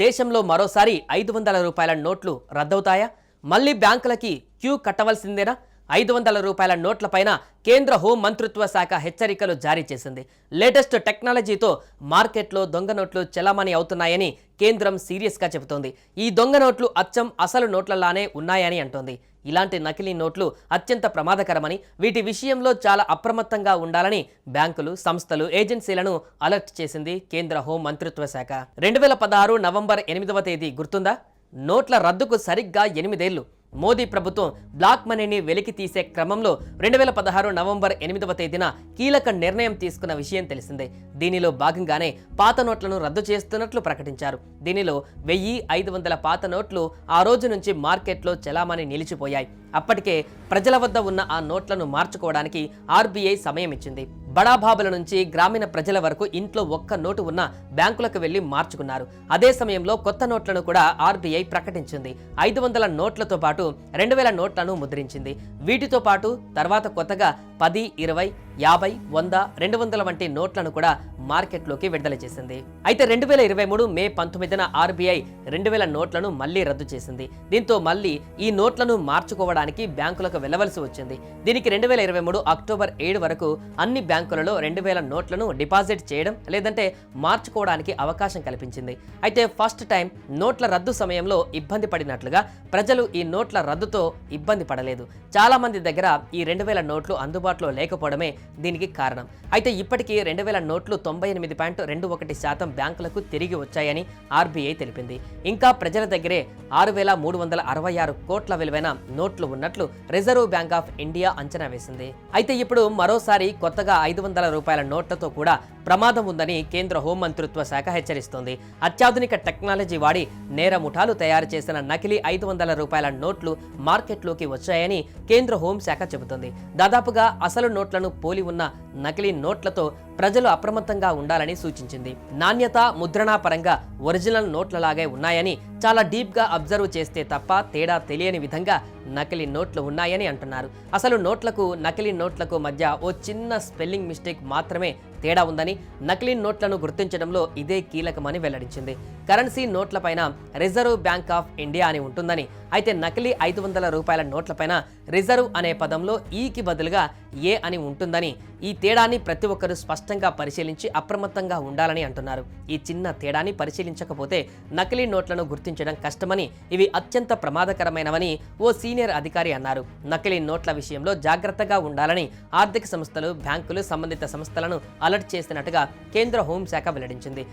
దేశంలో మరోసారి ఐదు వందల రూపాయల నోట్లు రద్దవుతాయా? మళ్ళీ బ్యాంకులకి క్యూ కట్టవలసిందేనా? ఐదు వందల రూపాయల నోట్లపైన కేంద్ర హోం మంత్రిత్వ శాఖ హెచ్చరికలు జారీ చేసింది. లేటెస్ట్ టెక్నాలజీతో మార్కెట్లో దొంగ నోట్లు చెలామణి అవుతున్నాయని కేంద్రం సీరియస్గా చెబుతోంది. ఈ దొంగ నోట్లు అచ్చం అసలు నోట్లలానే ఉన్నాయని అంటోంది. ఇలాంటి నకిలీ నోట్లు అత్యంత ప్రమాదకరమని వీటి విషయంలో చాలా అప్రమత్తంగా ఉండాలని బ్యాంకులు సంస్థలు ఏజెన్సీలను అలర్ట్ చేసింది కేంద్ర హోం మంత్రిత్వ శాఖ. రెండు వేల పదహారు నవంబర్ ఎనిమిదవ తేదీ గుర్తుందా? నోట్ల రద్దుకు సరిగ్గా ఎనిమిదేళ్ళు. మోదీ ప్రభుత్వం బ్లాక్ మనీని వెలికి తీసే క్రమంలో రెండు వేల పదహారు నవంబర్ ఎనిమిదవ తేదీన కీలక నిర్ణయం తీసుకున్న విషయం తెలిసిందే. దీనిలో భాగంగానే పాత నోట్లను రద్దు చేస్తున్నట్లు ప్రకటించారు. దీనిలో వెయ్యి ఐదు వందల పాత నోట్లు ఆ రోజు నుంచి మార్కెట్లో చెలామణి నిలిచిపోయాయి. అప్పటికే ప్రజల వద్ద ఉన్న ఆ నోట్లను మార్చుకోవడానికి ఆర్బీఐ సమయం ఇచ్చింది. బడాబాబుల నుంచి గ్రామీణ ప్రజల వరకు ఇంట్లో ఒక్క నోటు ఉన్న బ్యాంకులకు వెళ్ళి మార్చుకున్నారు. అదే సమయంలో కొత్త నోట్లను కూడా ఆర్బీఐ ప్రకటించింది. ఐదు వందల నోట్లతో పాటు రెండు వేల నోట్లను ముద్రించింది. వీటితో పాటు తర్వాత కొత్తగా పది ఇరవై యాభై వంద రెండు వందల వంటి నోట్లను కూడా మార్కెట్లోకి విడుదల చేసింది. అయితే రెండు వేల ఇరవై మూడు మే పంతొమ్మిదిన ఆర్బీఐ రెండు వేల నోట్లను మళ్ళీ రద్దు చేసింది. దీంతో మళ్ళీ ఈ నోట్లను మార్చుకోవడానికి బ్యాంకులకు వెళ్ళవలసి వచ్చింది. దీనికి రెండు వేల ఇరవై మూడు అక్టోబర్ ఏడు వరకు అన్ని బ్యాంకులలో రెండు వేల నోట్లను డిపాజిట్ చేయడం లేదంటే మార్చుకోవడానికి అవకాశం కల్పించింది. అయితే ఫస్ట్ టైం నోట్ల రద్దు సమయంలో ఇబ్బంది పడినట్లుగా ప్రజలు ఈ నోట్ల రద్దుతో ఇబ్బంది పడలేదు. చాలా మంది దగ్గర ఈ రెండు వేల నోట్లు అందుబాటులో లేకపోవడమే దీనికి కారణం. అయితే ఇప్పటికీ రెండు వేల నోట్లు తొంభై ఎనిమిది పాయింట్ రెండు ఒకటి శాతం బ్యాంకులకు తిరిగి వచ్చాయని ఆర్బీఐ తెలిపింది. ఇంకా ప్రజల దగ్గరే ఆరు వేల మూడు వందల అరవై ఆరు కోట్ల విలువైన నోట్లు ఉన్నట్లు రిజర్వ్ బ్యాంక్ ఆఫ్ ఇండియా అంచనా వేసింది. అయితే ఇప్పుడు మరోసారి కొత్తగా ఐదు వందల రూపాయల నోట్లతో కూడా ప్రమాదం ఉందని కేంద్ర హోం మంత్రిత్వ శాఖ హెచ్చరిస్తోంది. అత్యాధునిక టెక్నాలజీ వాడి నేర ముఠాలు తయారు చేసిన నకిలీ ఐదు వందల రూపాయల నోట్లు మార్కెట్లోకి వచ్చాయని కేంద్ర హోంశాఖ చెబుతోంది. దాదాపుగా అసలు నోట్లను పోలి ఉన్న నకిలీ నోట్లతో ప్రజలు అప్రమత్తంగా ఉండాలని సూచించింది. నాణ్యత ముద్రణా పరంగా ఒరిజినల్ నోట్లలాగే ఉన్నాయని చాలా డీప్గా అబ్జర్వ్ చేస్తే తప్ప తేడా తెలియని విధంగా నకిలీ నోట్లు ఉన్నాయని అంటున్నారు. అసలు నోట్లకు నకిలీ నోట్లకు మధ్య ఓ చిన్న స్పెల్లింగ్ మిస్టేక్ మాత్రమే తేడా ఉందని నకిలీ నోట్లను గుర్తించడంలో ఇదే కీలకమని వెల్లడించింది. కరెన్సీ నోట్లపైన రిజర్వ్ బ్యాంక్ ఆఫ్ ఇండియా అని ఉంటుందని అయితే నకిలీ ఐదు వందల రూపాయల నోట్లపైన రిజర్వ్ అనే పదంలో ఈకి బదులుగా ఏ అని ఉంటుందని ఈ తేడాని ప్రతి ఒక్కరూ స్పష్టంగా పరిశీలించి అప్రమత్తంగా ఉండాలని అంటున్నారు. ఈ చిన్న తేడాని పరిశీలించకపోతే నకిలీ నోట్లను గుర్తించడం కష్టమని ఇవి అత్యంత ప్రమాదకరమైనవని ఓ సీనియర్ అధికారి అన్నారు. నకిలీ నోట్ల విషయంలో జాగ్రత్తగా ఉండాలని ఆర్థిక సంస్థలు బ్యాంకులు సంబంధిత సంస్థలను అలర్ట్ చేసినట్టుగా కేంద్ర హోంశాఖ వెల్లడించింది.